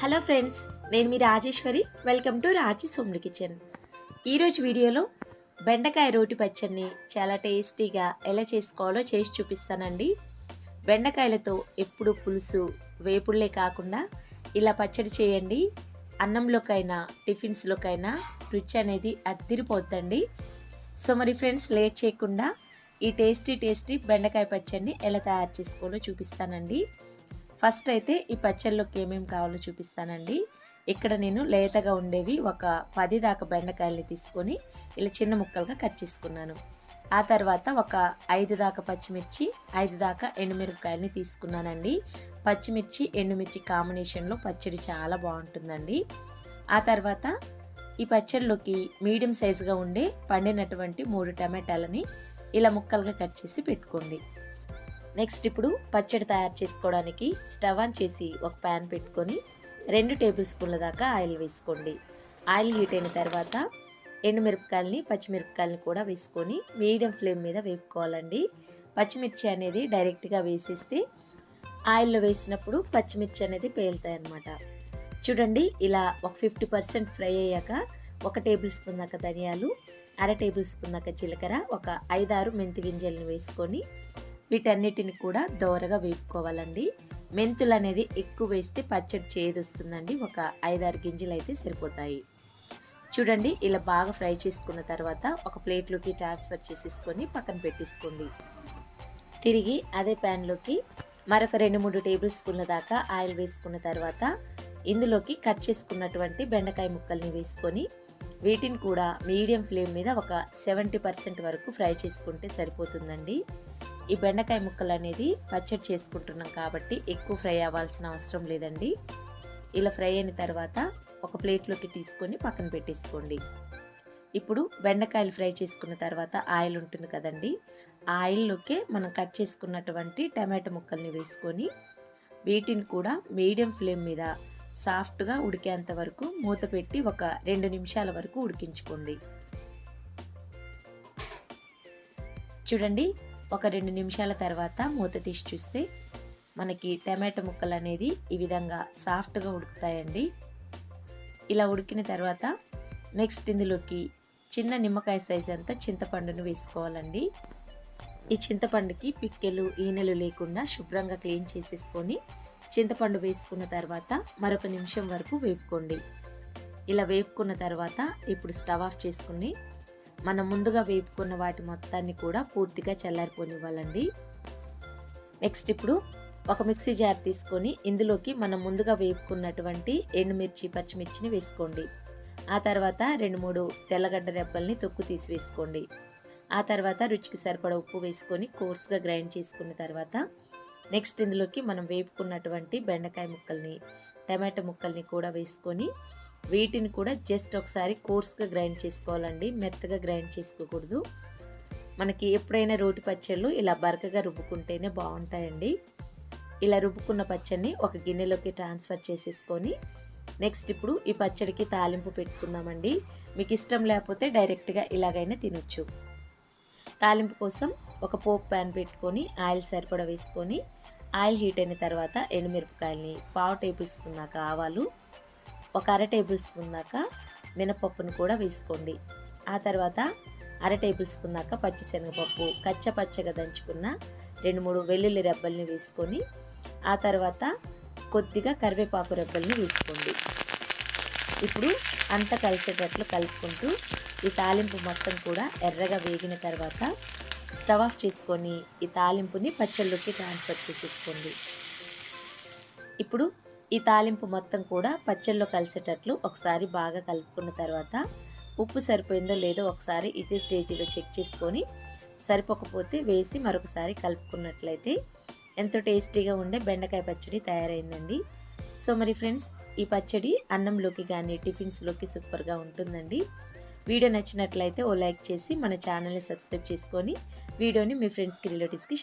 Hello friends నేను మీ Rajeswari. Welcome to Raji Somlu kitchen. ఈరోజు వీడియోలో బెండకాయ రోటి పచ్చడిని చాలా టేస్టీగా ఎలా చేసుకోవాలో చేసి చూపిస్తానండి. బెండకాయలతో ఎప్పుడు పులుసు వేపుళ్ళే కాకుండా ఇలా పచ్చడి చేయండి. అన్నంలోకైనా టిఫిన్స్లోకైనా రుచి అనేది అద్దిరిపోద్దండి. సో మరి ఫ్రెండ్స్ లేట్ చేయకుండా ఈ టేస్టీ టేస్టీ బెండకాయ పచ్చడిని ఎలా తయారు చేసుకోవాలో చూపిస్తానండి. ఫస్ట్ అయితే ఈ పచ్చళ్ళలోకి ఏమేమి కావాలో చూపిస్తానండి. ఇక్కడ నేను లేతగా ఉండేవి ఒక పది దాకా బెండకాయల్ని తీసుకొని ఇలా చిన్న ముక్కలుగా కట్ చేసుకున్నాను. ఆ తర్వాత ఒక ఐదు దాకా పచ్చిమిర్చి ఐదు దాకా ఎండుమిరపకాయలని తీసుకున్నానండి. పచ్చిమిర్చి ఎండుమిర్చి కాంబినేషన్లో పచ్చడి చాలా బాగుంటుందండి. ఆ తర్వాత ఈ పచ్చడిలోకి మీడియం సైజుగా ఉండే పండినటువంటి మూడు టమాటాలని ఇలా ముక్కలుగా కట్ చేసి పెట్టుకోండి. నెక్స్ట్ ఇప్పుడు పచ్చడి తయారు చేసుకోవడానికి స్టవ్ ఆన్ చేసి ఒక ప్యాన్ పెట్టుకొని రెండు టేబుల్ స్పూన్ల దాకా ఆయిల్ వేసుకోండి. ఆయిల్ హీట్ అయిన తర్వాత ఎండుమిరపకాయలని పచ్చిమిరపకాయలని కూడా వేసుకొని మీడియం ఫ్లేమ్ మీద వేపుకోవాలండి. పచ్చిమిర్చి అనేది డైరెక్ట్గా వేసేస్తే ఆయిల్లో వేసినప్పుడు పచ్చిమిర్చి అనేది పేలుతాయి అన్నమాట చూడండి ఇలా ఒక ఫిఫ్టీ పర్సెంట్ ఫ్రై అయ్యాక ఒక టేబుల్ స్పూన్ దాకా ధనియాలు అర టేబుల్ స్పూన్ దాకా జీలకర్ర ఒక ఐదారు మెంతి గింజలను వేసుకొని వీటన్నిటిని కూడా దోరగా వేపుకోవాలండి. మెంతులు అనేది ఎక్కువ వేస్తే పచ్చడి చేదు వస్తుందండి ఒక ఐదారు గింజలు అయితే సరిపోతాయి. చూడండి ఇలా బాగా ఫ్రై చేసుకున్న తర్వాత ఒక ప్లేట్లోకి ట్రాన్స్ఫర్ చేసేసుకొని పక్కన పెట్టేసుకోండి. తిరిగి అదే ప్యాన్లోకి మరొక రెండు మూడు టేబుల్ స్పూన్ల దాకా ఆయిల్ వేసుకున్న తర్వాత ఇందులోకి కట్ చేసుకున్నటువంటి బెండకాయ ముక్కల్ని వేసుకొని వీటిని కూడా మీడియం ఫ్లేమ్ మీద ఒక సెవెంటీ పర్సెంట్ వరకు ఫ్రై చేసుకుంటే సరిపోతుందండి. ఈ బెండకాయ ముక్కలు అనేది పచ్చడి చేసుకుంటున్నాం కాబట్టి ఎక్కువ ఫ్రై అవ్వాల్సిన అవసరం లేదండి. ఇలా ఫ్రై అయిన తర్వాత ఒక ప్లేట్లోకి తీసుకొని పక్కన పెట్టేసుకోండి. ఇప్పుడు బెండకాయలు ఫ్రై చేసుకున్న తర్వాత ఆయిల్ ఉంటుంది కదండి. ఆ ఆయిల్లోకే మనం కట్ చేసుకున్నటువంటి టమాటో ముక్కల్ని వేసుకొని వీటిని కూడా మీడియం ఫ్లేమ్ మీద సాఫ్ట్గా ఉడికేంత వరకు మూత పెట్టి ఒక రెండు నిమిషాల వరకు ఉడికించుకోండి. చూడండి ఒక రెండు నిమిషాల తర్వాత మూత తీసి చూస్తే మనకి టమాటో ముక్కలు అనేది ఈ విధంగా సాఫ్ట్గా ఉడుకుతాయండి. ఇలా ఉడికిన తర్వాత నెక్స్ట్ ఇందులోకి చిన్న నిమ్మకాయ సైజ్ అంతా చింతపండును వేసుకోవాలండి. ఈ చింతపండుకి పిక్కెలు ఈనెలు లేకుండా శుభ్రంగా క్లీన్ చేసేసుకొని చింతపండు వేసుకున్న తర్వాత మరొక నిమిషం వరకు వేపుకోండి. ఇలా వేపుకున్న తర్వాత ఇప్పుడు స్టవ్ ఆఫ్ చేసుకుని మనం ముందుగా వేపుకున్న వాటి మొత్తాన్ని కూడా పూర్తిగా చల్లారిపోనివ్వాలండి. నెక్స్ట్ ఇప్పుడు ఒక మిక్సీ జార్ తీసుకొని ఇందులోకి మనం ముందుగా వేపుకున్నటువంటి ఎండుమిర్చి పచ్చిమిర్చిని వేసుకోండి. ఆ తర్వాత రెండు మూడు తెల్లగడ్డ రెబ్బల్ని తొక్కు తీసి వేసుకోండి. ఆ తర్వాత రుచికి సరిపడ ఉప్పు వేసుకొని కోర్స్గా గ్రైండ్ చేసుకున్న తర్వాత నెక్స్ట్ ఇందులోకి మనం వేపుకున్నటువంటి బెండకాయ ముక్కల్ని టమాటో ముక్కల్ని కూడా వేసుకొని వీటిని కూడా జస్ట్ ఒకసారి కోర్స్గా గ్రైండ్ చేసుకోవాలండి. మెత్తగా గ్రైండ్ చేసుకోకూడదు. మనకి ఎప్పుడైనా రోటి పచ్చళ్ళు ఇలా బరకగా రుబ్బుకుంటేనే బాగుంటాయండి. ఇలా రుబ్బుకున్న పచ్చడిని ఒక గిన్నెలోకి ట్రాన్స్ఫర్ చేసేసుకొని నెక్స్ట్ ఇప్పుడు ఈ పచ్చడికి తాలింపు పెట్టుకుందామండి. మీకు ఇష్టం లేకపోతే డైరెక్ట్గా ఇలాగైనా తినొచ్చు. తాలింపు కోసం ఒక పోపు ప్యాన్ పెట్టుకొని ఆయిల్ సరిపడ వేసుకొని ఆయిల్ హీట్ అయిన తర్వాత ఎండుమిరపకాయలని పావు టేబుల్ స్పూన్ దాకా ఆవాలు ఒక అర టేబుల్ స్పూన్ దాకా మినపప్పును కూడా వేసుకోండి. ఆ తర్వాత అర టేబుల్ స్పూన్ దాకా పచ్చిశనగపప్పు కచ్చపచ్చగా దంచుకున్న రెండు మూడు వెల్లుల్లి రెబ్బల్ని వేసుకొని ఆ తర్వాత కొద్దిగా కరివేపాకు రెబ్బల్ని వేసుకోండి. ఇప్పుడు అంత కలిసేటట్లు కలుపుకుంటూ ఈ తాలింపు మొత్తం కూడా ఎర్రగా వేగిన తర్వాత స్టవ్ ఆఫ్ చేసుకొని ఈ తాలింపుని పచ్చళ్ళలోకి ట్రాన్స్ఫర్ చేసేసుకోండి. ఇప్పుడు ఈ తాలింపు మొత్తం కూడా పచ్చళ్ళలో కలిసేటట్లు ఒకసారి బాగా కలుపుకున్న తర్వాత ఉప్పు సరిపోయిందో లేదో ఒకసారి ఇదే స్టేజీలో చెక్ చేసుకొని సరిపోకపోతే వేసి మరొకసారి కలుపుకున్నట్లయితే ఎంతో టేస్టీగా ఉండే బెండకాయ పచ్చడి తయారైందండి. సో మరి ఫ్రెండ్స్ ఈ పచ్చడి అన్నంలోకి కానీ టిఫిన్స్లోకి సూపర్గా ఉంటుందండి. వీడియో నచ్చినట్లయితే ఓ లైక్ చేసి మన ఛానల్ని సబ్స్క్రైబ్ చేసుకొని వీడియోని మీ ఫ్రెండ్స్కి రిలేటివ్స్కి